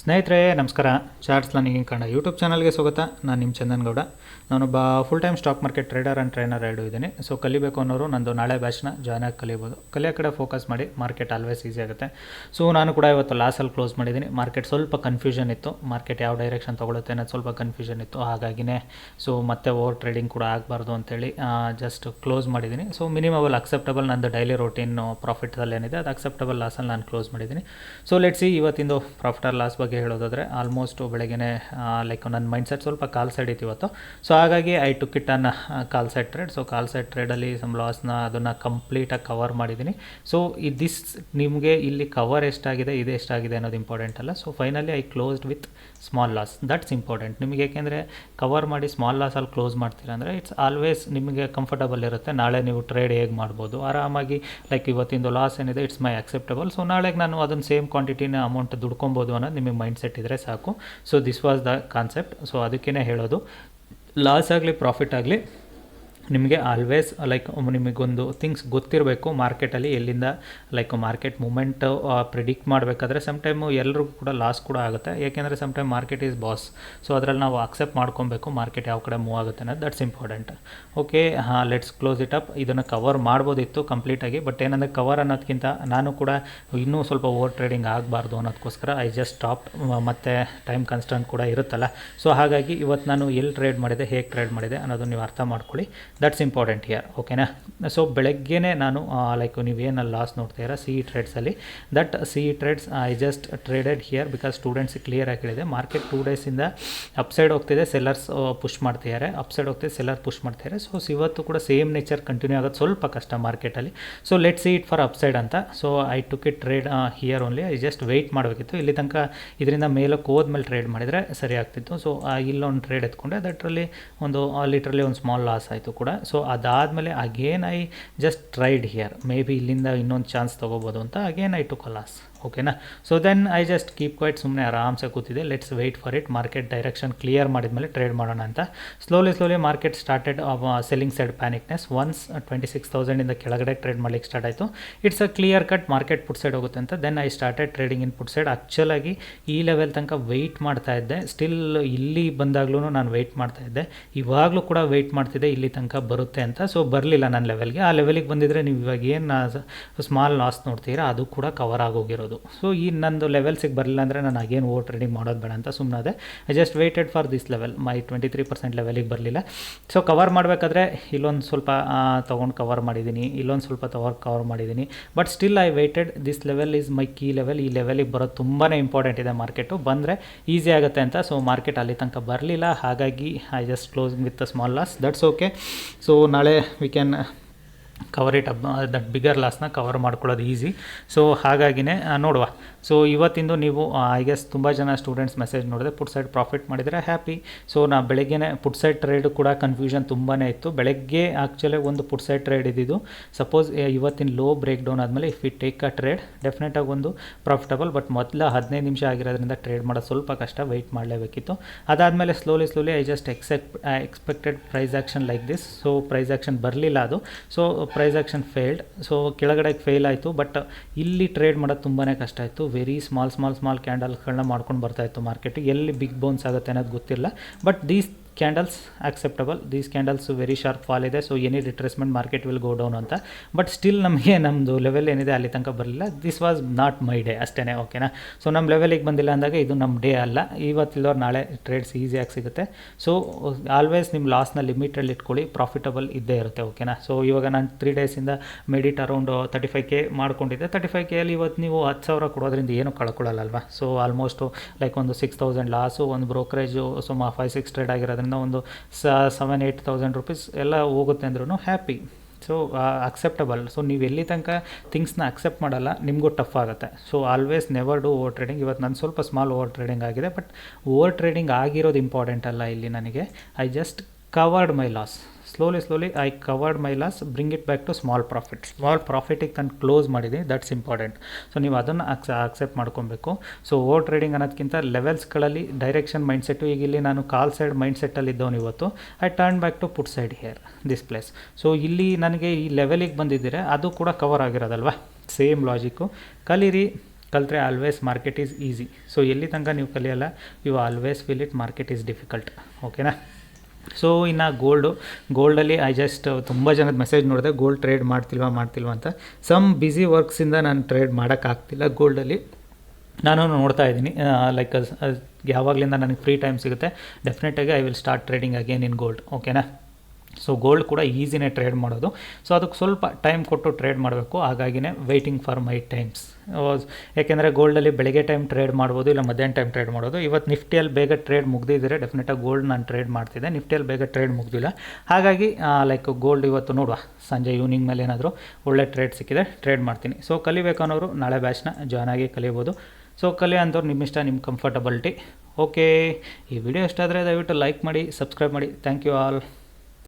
ಸ್ನೇಹಿತರೆ, ನಮಸ್ಕಾರ. Charts learning Kannada YouTube ಚಾನಲ್ಗೆ ಸ್ವಾಗತ. ನಾನು ನಿಮ್ಮ ಚಂದನ್ ಗೌಡ ನಾನೊಬ್ಬ full time stock market trader and trainer ಎರಡು ಇದ್ದೀನಿ. ಸೊ ಕಲಿಬೇಕು ಅನ್ನೋರು ನಂದು ನಾಳೆ ಬ್ಯಾಚ್ನ ಜಾಯ್ನ್ ಆಗಿ ಕಲಿಬೋದು. ಕಲಿಯೋ ಕಡೆ ಫೋಕಸ್ ಮಾಡಿ ಮಾರ್ಕೆಟ್ ಆಲ್ವೇಸ್ ಈಸಿ ಆಗುತ್ತೆ. ಸೊ ನಾನು ಕೂಡ ಇವತ್ತು ಲಾಸಲ್ಲಿ ಕ್ಲೋಸ್ ಮಾಡಿದ್ದೀನಿ. ಮಾರ್ಕೆಟ್ ಸ್ವಲ್ಪ ಕನ್ಫ್ಯೂಷನ್ ಇತ್ತು. ಮಾರ್ಕೆಟ್ ಯಾವ ಡೈರೆಕ್ಷನ್ ತೊಗೊಳುತ್ತೆ ಅನ್ನೋದು ಸ್ವಲ್ಪ ಕನ್ಫ್ಯೂಷನ್ ಇತ್ತು. ಹಾಗಾಗಿನೇ ಸೊ ಮತ್ತೆ ಓವರ್ ಟ್ರೇಡಿಂಗ್ ಕೂಡ ಆಗಬಾರ್ದು ಅಂತೇಳಿ ಜಸ್ಟ್ ಕ್ಲೋಸ್ ಮಾಡಿದ್ದೀನಿ. ಸೊ ಮಿನಿಮಬಲ್ ಅಕ್ಸೆಪ್ಟಬಲ್ ನಂದು ಡೈಲಿ ರೊಟೀನ್ ಪ್ರಾಫಿಟ್ ಅಲ್ಲಿ ಏನಿದೆ ಅದು ಅಕ್ಸೆಪ್ಟಬಲ್ ಲಾಸಲ್ಲಿ ನಾನು ಕ್ಲೋಸ್ ಮಾಡಿದ್ದೀನಿ. ಸೊ ಲೆಟ್ಸಿ ಇವತ್ತಿಂದು ಪ್ರಾಫಿಟ್ ಆರ್ ಲಾಸ್ ಹೇಳೋದಾದರೆ ಆಲ್ಮೋಸ್ಟು ಬೆಳಗ್ಗೆ ಲೈಕ್ ನನ್ನ ಮೈಂಡ್ ಸೆಟ್ ಸ್ವಲ್ಪ ಕಾಲ್ ಸೈಡ್ ಇತ್ತು ಇವತ್ತು. ಸೊ ಹಾಗಾಗಿ ಐ ಟು ಕಿಟ್ ಅನ್ನ call side trade so call side ಟ್ರೇಡಲ್ಲಿ some ಲಾಸ್ನ ಅದನ್ನು ಕಂಪ್ಲೀಟಾಗಿ ಕವರ್ ಮಾಡಿದ್ದೀನಿ ಸೊ ದಿಸ್ ನಿಮಗೆ ಇಲ್ಲಿ ಕವರ್ ಎಷ್ಟಾಗಿದೆ, ಇದು ಎಷ್ಟಾಗಿದೆ ಅನ್ನೋದು ಇಂಪಾರ್ಟೆಂಟ್ ಅಲ್ಲ. So finally I closed with small loss that's important ನಿಮಗೆ ಏಕೆಂದರೆ ಕವರ್ ಮಾಡಿ ಸ್ಮಾಲ್ ಲಾಸಲ್ಲಿ ಕ್ಲೋಸ್ ಮಾಡ್ತೀರಾ ಅಂದರೆ ಇಟ್ಸ್ ಆಲ್ವೇಸ್ ನಿಮಗೆ ಕಂಫರ್ಟಬಲ್ ಇರುತ್ತೆ. ನಾಳೆ ನೀವು ಟ್ರೇಡ್ ಹೇಗೆ ಮಾಡ್ಬೋದು? ಆರಾಮಾಗಿ ಲೈಕ್ ಇವತ್ತಿಂದು ಲಾಸ್ ಏನಿದೆ ಇಟ್ಸ್ ಮೈ ಅಕ್ಸೆಪ್ಟಬಲ್ ಸೊ ನಾಳೆಗೆ ನಾನು ಅದನ್ನು ಸೇಮ್ ಕ್ವಾಂಟಿಟಿನ ಅಮೌಂಟ್ ದುಡ್ಕೊಬೋದು ಅನ್ನೋದು ನಿಮಗೆ ಮೈಂಡ್ ಸೆಟ್ ಇದ್ದರೆ ಸಾಕು. So this was the concept so ಅದಕ್ಕೇ ಹೇಳೋದು. ಲಾಸ್ ಆಗಲಿ ಪ್ರಾಫಿಟ್ ಆಗಲಿ ನಿಮಗೆ ಆಲ್ವೇಸ್ ಲೈಕ್ ನಿಮಗೊಂದು ಥಿಂಗ್ಸ್ ಗೊತ್ತಿರಬೇಕು ಮಾರ್ಕೆಟಲ್ಲಿ ಎಲ್ಲಿಂದ ಲೈಕ್ ಮಾರ್ಕೆಟ್ ಮೂಮೆಂಟ್ ಪ್ರಿಡಿಕ್ಟ್ ಮಾಡಬೇಕಾದ್ರೆ ಸಮ್ ಟೈಮು ಎಲ್ರಿಗೂ ಕೂಡ ಲಾಸ್ ಕೂಡ ಆಗುತ್ತೆ. ಯಾಕೆಂದರೆ some time market is boss so ಅದರಲ್ಲಿ ನಾವು ಅಕ್ಸೆಪ್ಟ್ ಮಾಡ್ಕೊಬೇಕು ಮಾರ್ಕೆಟ್ ಯಾವ ಕಡೆ ಮೂವ್ ಆಗುತ್ತೆ ಅನ್ನೋದು. ದಟ್ಸ್ ಇಂಪಾರ್ಟೆಂಟ್ ಓಕೆ ಹಾಂ ಲೆಟ್ಸ್ ಕ್ಲೋಸ್ ಇಟ್ ಅಪ್ ಇದನ್ನು ಕವರ್ ಮಾಡ್ಬೋದಿತ್ತು ಕಂಪ್ಲೀಟಾಗಿ ಬಟ್ ಏನಂದರೆ ಕವರ್ ಅನ್ನೋದಕ್ಕಿಂತ ನಾನು ಕೂಡ ಇನ್ನೂ ಸ್ವಲ್ಪ ಓವರ್ ಟ್ರೇಡಿಂಗ್ ಆಗಬಾರ್ದು ಅನ್ನೋದಕ್ಕೋಸ್ಕರ ಐ ಜಸ್ಟ್ ಸ್ಟಾಪ್ ಮತ್ತು ಟೈಮ್ ಕನ್ಸ್ಟೆಂಟ್ ಕೂಡ ಇರುತ್ತಲ್ಲ. ಸೊ ಹಾಗಾಗಿ ಇವತ್ತು ನಾನು ಎಲ್ಲಿ ಟ್ರೇಡ್ ಮಾಡಿದೆ, ಹೇಗೆ ಟ್ರೇಡ್ ಮಾಡಿದೆ ಅನ್ನೋದನ್ನು ನೀವು ಅರ್ಥ ಮಾಡ್ಕೊಳ್ಳಿ. ದಟ್ಸ್ ಇಂಪಾರ್ಟೆಂಟ್ ಹಿಯರ್ ಓಕೆನಾ ಸೊ ಬೆಳಗ್ಗೆನೇ ನಾನು ಲೈಕ್ ನೀವೇನು ಲಾಸ್ ನೋಡ್ತೀರಾ C E ಟ್ರೇಡ್ಸಲ್ಲಿ that C E trades I just traded here because students clear ಹೇಳಿದೆ. ಮಾರ್ಕೆಟ್ ಟೂ ಡೇಸಿಂದ ಅಪ್ಸೈಡ್ ಹೋಗ್ತಿದೆ ಸೆಲ್ಲರ್ಸ್ ಪುಷ್ ಮಾಡ್ತಿದ್ದಾರೆ ಅಪ್ಸೈಡ್ ಹೋಗ್ತಿದೆ ಸೆಲ್ಲರ್ ಪುಷ್ ಮಾಡ್ತಿದ್ದಾರೆ ಸೊ ಇವತ್ತು ಕೂಡ ಸೇಮ್ ನೇಚರ್ ಕಂಟಿನ್ಯೂ ಆಗೋದು ಸ್ವಲ್ಪ ಕಷ್ಟ ಮಾರ್ಕೆಟಲ್ಲಿ so let see it for upside ಅಂತ. So I took it trade here only I just wait ಮಾಡಬೇಕಿತ್ತು. ಇಲ್ಲಿ ತನಕ ಇದರಿಂದ ಮೇಲಕ್ಕೆ ಹೋದ್ಮೇಲೆ ಟ್ರೇಡ್ ಮಾಡಿದರೆ ಸರಿ ಆಗ್ತಿತ್ತು. ಸೊ ಇಲ್ಲೊಂದು ಟ್ರೇಡ್ ಎತ್ಕೊಂಡೆ. ಅದರಲ್ಲಿ ಒಂದು ಲಿಟ್ರಲಿ ಒಂದು ಸ್ಮಾಲ್ ಲಾಸ್ ಆಯಿತು ಕೂಡ. ಸೊ ಅದಾದಮೇಲೆ again I just tried here maybe ಇಲ್ಲಿಂದ ಇನ್ನೊಂದು ಚಾನ್ಸ್ ತೊಗೋಬೋದು ಅಂತ. Again I took a loss ಓಕೆನಾ so then I just keep quiet ಸುಮ್ಮನೆ ಆರಾಮ್ಸೆ ಕೂತಿದೆ let's wait for it market direction clear ಮಾಡಿದ್ಮೇಲೆ ಟ್ರೇಡ್ ಮಾಡೋಣ ಅಂತ. Slowly slowly market started selling side panicness once twenty six ತೌಸಂಡಿಂದ ಕೆಳಗಡೆ ಟ್ರೇಡ್ ಮಾಡ್ಲಿಕ್ಕೆ ಸ್ಟಾರ್ಟ್ ಆಯಿತು. It's a clear cut market put side ಹೋಗುತ್ತೆ ಅಂತ. Then I started trading in put side ಆ್ಯಕ್ಚುಲಾಗಿ ಈ level ತನಕ ವೆಯ್ಟ್ ಮಾಡ್ತಾ ಇದ್ದೆ. ಸ್ಟಿಲ್ ಇಲ್ಲಿ ಬಂದಾಗ್ಲೂ ನಾನು ವೆಯ್ಟ್ ಮಾಡ್ತಾ ಇದ್ದೆ. ಇವಾಗಲೂ ಕೂಡ ವೆಯ್ಟ್ ಮಾಡ್ತಿದ್ದೆ. ಇಲ್ಲಿ ತನಕ ಬರುತ್ತೆ ಅಂತ. ಸೊ ಬರಲಿಲ್ಲ ನನ್ನ ಲೆವೆಲ್ಗೆ ಆ ಲೆವೆಲಿಗೆ ಬಂದಿದ್ದರೆ ನೀವು ಇವಾಗ ಏನು ಸ್ಮಾಲ್ ಲಾಸ್ ನೋಡ್ತೀರಾ? ಅದು ಕೂಡ ಕವರ್ ಆಗೋಗಿರೋದು. ಸೊ ಈ ನಂದು ಲೆವೆಲ್ಸಿಗೆ ಬರಲಿಲ್ಲ ಅಂದರೆ ನಾನು ಅಗೇನ್ ಓವರ್ ಟ್ರೇಡಿಂಗ್ ಮಾಡೋದು ಬೇಡ ಅಂತ ಸುಮ್ಮನೆ I just waited for this level my twenty three percent ಲೆವೆಲಿಗೆ ಬರಲಿಲ್ಲ. ಸೊ ಕವರ್ ಮಾಡಬೇಕಾದ್ರೆ ಇಲ್ಲೊಂದು ಸ್ವಲ್ಪ ತೊಗೊಂಡು ಕವರ್ ಮಾಡಿದ್ದೀನಿ ಇಲ್ಲೊಂದು ಸ್ವಲ್ಪ ತವರ್ ಕವರ್ ಮಾಡಿದ್ದೀನಿ but still I waited this level is my key level ಈ ಲೆವೆಲಿಗೆ ಬರೋದು ತುಂಬಾ ಇಂಪಾರ್ಟೆಂಟ್ ಇದೆ ಮಾರ್ಕೆಟು ಬಂದರೆ ಈಸಿ ಆಗುತ್ತೆ ಅಂತ. ಸೊ ಮಾರ್ಕೆಟ್ ಅಲ್ಲಿ ತನಕ ಬರಲಿಲ್ಲ. ಹಾಗಾಗಿ I just closing with small loss that's okay so ನಾಳೆ we can cover it up that bigger ಲಾಸ್ನ cover ಮಾಡ್ಕೊಳ್ಳೋದು ಈಸಿ ಸೊ ಹಾಗಾಗಿನೇ ನೋಡುವ. ಸೊ ಇವತ್ತಿಂದು ನೀವು ಐ ಗೆಸ್ ತುಂಬ ಜನ ಸ್ಟೂಡೆಂಟ್ಸ್ ಮೆಸೇಜ್ ನೋಡಿದೆ ಪುಟ್ ಸೈಡ್ ಪ್ರಾಫಿಟ್ ಮಾಡಿದರೆ ಹ್ಯಾಪಿ ಸೊ ನಾ ಬೆಳಗ್ಗೆನೇ ಪುಟ್ ಸೈಡ್ ಟ್ರೇಡ್ ಕೂಡ ಕನ್ಫ್ಯೂಷನ್ ತುಂಬಾ ಇತ್ತು. ಬೆಳಗ್ಗೆ ಆ್ಯಕ್ಚುಲಿ ಒಂದು ಪುಟ್ ಸೈಡ್ ಟ್ರೇಡ್ ಇದ್ದಿದ್ದು. ಸಪೋಸ್ ಇವತ್ತಿನ ಲೋ ಬ್ರೇಕ್ ಡೌನ್ ಆದಮೇಲೆ if I take a trade ಡೆಫಿನೆಟಾಗಿ ಒಂದು ಪ್ರಾಫಿಟಬಲ್ ಬಟ್ ಮೊದಲ ಹದಿನೈದು ನಿಮಿಷ ಆಗಿರೋದ್ರಿಂದ ಟ್ರೇಡ್ ಮಾಡೋದು ಸ್ವಲ್ಪ ಕಷ್ಟ ವೆಯ್ಟ್ ಮಾಡಲೇಬೇಕಿತ್ತು. ಅದಾದಮೇಲೆ slowly slowly I just except expected price action like this so price action ಬರಲಿಲ್ಲ ಅದು. So price action failed so ಕೆಳಗಡೆ ಫೇಲ್ ಆಯಿತು. ಬಟ್ ಇಲ್ಲಿ ಟ್ರೇಡ್ ಮಾಡೋದು ತುಂಬಾ ಕಷ್ಟ ಆಯಿತು ವೆರಿ ಸ್ಮಾಲ್ ಸ್ಮಾಲ್ ಸ್ಮಾಲ್ ಕ್ಯಾಂಡಲ್ಗಳನ್ನ ಮಾಡ್ಕೊಂಡು ಬರ್ತಾಯಿತ್ತು ಮಾರ್ಕೆಟ್ ಎಲ್ಲಿ ಬಿಗ್ ಬೌನ್ಸ್ ಆಗುತ್ತೆ ಅನ್ನೋದು ಗೊತ್ತಿಲ್ಲ. But these candles acceptable these candles very sharp fall ಇದೆ. So any retracement market will go down ಅಂತ. ಬಟ್ ಸ್ಟಿಲ್ ನಮಗೆ ನಮ್ಮದು ಲೆವೆಲ್ ಏನಿದೆ ಅಲ್ಲಿ ತನಕ ಬರಲಿಲ್ಲ. This was not my day ಅಷ್ಟೇ ಓಕೆನಾ ಸೊ ನಮ್ಮ ಲೆವೆಲಿಗೆ ಬಂದಿಲ್ಲ ಅಂದಾಗ ಇದು ನಮ್ಮ ಡೇ ಅಲ್ಲ. ಇವತ್ತಿಲ್ಲವ್ರು ನಾಳೆ ಟ್ರೇಡ್ಸ್ ಈಸಿಯಾಗಿ ಸಿಗುತ್ತೆ. ಸೊ ಆಲ್ವೇಸ್ ನಿಮ್ಮ ಲಾಸ್ನ ಲಿಮಿಟಲ್ಲಿ ಇಟ್ಕೊಳ್ಳಿ. ಪ್ರಾಫಿಟಬಲ್ ಇದ್ದೇ ಇರುತ್ತೆ ಓಕೆನಾ ಸೊ ಇವಾಗ ನಾನು three ಡೇಸಿಂದ made it around thirty five K ಮಾಡ್ಕೊಂಡಿದ್ದೆ. ತರ್ಟಿ ಫೈವ್ ಕೆ ಅಲ್ಲಿ ಇವತ್ತು ನೀವು ಹತ್ತು ಸಾವಿರ ಕೊಡೋದ್ರಿಂದ ಏನು ಕಳ್ಕೊಳ್ಳಲ್ಲ ಸೊ ಆಲ್ಮೋಸ್ಟು ಲೈಕ್ ಒಂದು ಸಿಕ್ಸ್ ತೌಸಂಡ್ ಲಾಸು ಒಂದು ಬ್ರೋಕರೇಜು ಸುಮಾರು ಫೈವ್ ಸಿಕ್ಸ್ ಟ್ರೇಡ್ ಆಗಿರೋದ್ರಿಂದ ಒಂದು ಸೆವೆನ್ ಏಯ್ಟ್ ತೌಸಂಡ್ ರುಪೀಸ್ ಎಲ್ಲ ಹೋಗುತ್ತೆ ಅಂದ್ರೂ ಹ್ಯಾಪಿ ಸೊ ಅಕ್ಸೆಪ್ಟಬಲ್ ಸೊ ನೀವು ಎಲ್ಲಿ ತನಕ ಥಿಂಗ್ಸ್ನ ಅಕ್ಸೆಪ್ಟ್ ಮಾಡಲ್ಲ, ನಿಮಗೂ ಟಫ್ ಆಗುತ್ತೆ. So always never do over trading ಇವತ್ತು ನಾನು ಸ್ವಲ್ಪ ಸ್ಮಾಲ್ ಓವರ್ ಟ್ರೇಡಿಂಗ್ ಆಗಿದೆ ಬಟ್ ಓವರ್ ಟ್ರೇಡಿಂಗ್ ಆಗಿರೋದು ಇಂಪಾರ್ಟೆಂಟ್ ಅಲ್ಲ ಇಲ್ಲಿ ನನಗೆ. I just covered my loss slowly slowly I covered my loss bring it back to small profit small ಪ್ರಾಫಿಟಿಗೆ ನಾನು close ಮಾಡಿದ್ದೀನಿ ದಟ್ಸ್ ಇಂಪಾರ್ಟೆಂಟ್ ಸೊ ನೀವು ಅದನ್ನು ಅಕ್ಸ ಅಕ್ಸೆಪ್ಟ್ ಮಾಡ್ಕೊಬೇಕು. ಸೊ ಓವರ್ ಟ್ರೇಡಿಂಗ್ ಅನ್ನೋದಕ್ಕಿಂತ ಲೆವೆಲ್ಸ್ಗಳಲ್ಲಿ ಡೈರೆಕ್ಷನ್ ಮೈಂಡ್ಸೆಟ್ಟು ಈಗ ಇಲ್ಲಿ ನಾನು ಕಾಲ್ ಸೈಡ್ ಮೈಂಡ್ಸೆಟ್ಟಲ್ಲಿ ಇದ್ದವನು ಇವತ್ತು. I turn back to put side here this place so ಇಲ್ಲಿ ನನಗೆ ಈ ಲೆವೆಲಿಗೆ ಬಂದಿದ್ದರೆ, ಅದು ಕೂಡ ಕವರ್ ಆಗಿರೋದಲ್ವಾ? ಸೇಮ್ ಲಾಜಿಕ್ಕು ಕಲೀರಿ. ಕಲಿತ್ರೆ always market is easy so ಎಲ್ಲಿ ತನಕ ನೀವು ಕಲಿಯಲ್ಲ you always feel it market is difficult ಓಕೆನಾ ಸೊ ಇನ್ನು ಗೋಲ್ಡು ಗೋಲ್ಡಲ್ಲಿ ಐ ಜಸ್ಟ್ ತುಂಬ ಜನದ ಮೆಸೇಜ್ ನೋಡಿದೆ ಗೋಲ್ಡ್ ಟ್ರೇಡ್ ಮಾಡ್ತಿಲ್ವಾ ಮಾಡ್ತಿಲ್ವಾ ಅಂತ. ಸಮ್ ಬ್ಯುಸಿ ವರ್ಕ್ಸಿಂದ ನಾನು ಟ್ರೇಡ್ ಮಾಡೋಕ್ಕಾಗ್ತಿಲ್ಲ ಗೋಲ್ಡಲ್ಲಿ ನಾನು ನೋಡ್ತಾ ಇದ್ದೀನಿ ಲೈಕ್ ಯಾವಾಗಲಿಂದ ನನಗೆ ಫ್ರೀ ಟೈಮ್ ಸಿಗುತ್ತೆ ಡೆಫಿನೆಟಾಗಿ I will start trading again in gold ಓಕೆನಾ ಸೊ ಗೋಲ್ಡ್ ಕೂಡ ಈಸಿನೇ ಟ್ರೇಡ್ ಮಾಡೋದು. ಸೊ ಅದಕ್ಕೆ ಸ್ವಲ್ಪ ಟೈಮ್ ಕೊಟ್ಟು ಟ್ರೇಡ್ ಮಾಡಬೇಕು. ಹಾಗಾಗಿನೇ ವೆಯ್ಟಿಂಗ್ ಫಾರ್ ಮೈ ಟೈಮ್ಸ್ ಯಾಕೆಂದರೆ ಗೋಲ್ಡಲ್ಲಿ ಬೆಳಗ್ಗೆ ಟೈಮ್ ಟ್ರೇಡ್ ಮಾಡ್ಬೋದು, ಇಲ್ಲ ಮಧ್ಯಾಹ್ನ ಟೈಮ್ ಟ್ರೇಡ್ ಮಾಡೋದು. ಇವತ್ತು ನಿಫ್ಟಿಯಲ್ಲಿ ಬೇಗ ಟ್ರೇಡ್ ಮುಗ್ದಿದ್ದರೆ ಡೆಫಿನೆಟಾಗಿ ಗೋಲ್ಡ್ ನಾನು ಟ್ರೇಡ್ ಮಾಡ್ತಿದ್ದೆ. ನಿಫ್ಟಿಯಲ್ಲಿ ಬೇಗ ಟ್ರೇಡ್ ಮುಗ್ದಿಲ್ಲ. ಹಾಗಾಗಿ ಲೈಕ್ ಗೋಲ್ಡ್ ಇವತ್ತು ನೋಡುವ. ಸಂಜೆ ಈವ್ನಿಂಗ್ ಮೇಲೆ ಏನಾದರೂ ಒಳ್ಳೆ ಟ್ರೇಡ್ ಸಿಕ್ಕಿದೆ ಟ್ರೇಡ್ ಮಾಡ್ತೀನಿ. ಸೊ ಕಲಿಬೇಕನ್ನೋರು ನಾಳೆ ಬ್ಯಾಚ್ನ ಜಾಯ್ನ್ ಆಗಿ ಕಲಿಬೋದು. ಸೊ ಕಲಿ ಅಂಥವ್ರು ನಿಮ್ಮ ಇಷ್ಟ, ನಿಮ್ಮ ಕಂಫರ್ಟಬಲ್ಟಿ ಓಕೆ ಈ ವಿಡಿಯೋ ಇಷ್ಟ ಆದರೆ ದಯವಿಟ್ಟು ಲೈಕ್ ಮಾಡಿ ಸಬ್ಸ್ಕ್ರೈಬ್ ಮಾಡಿ. Thank you all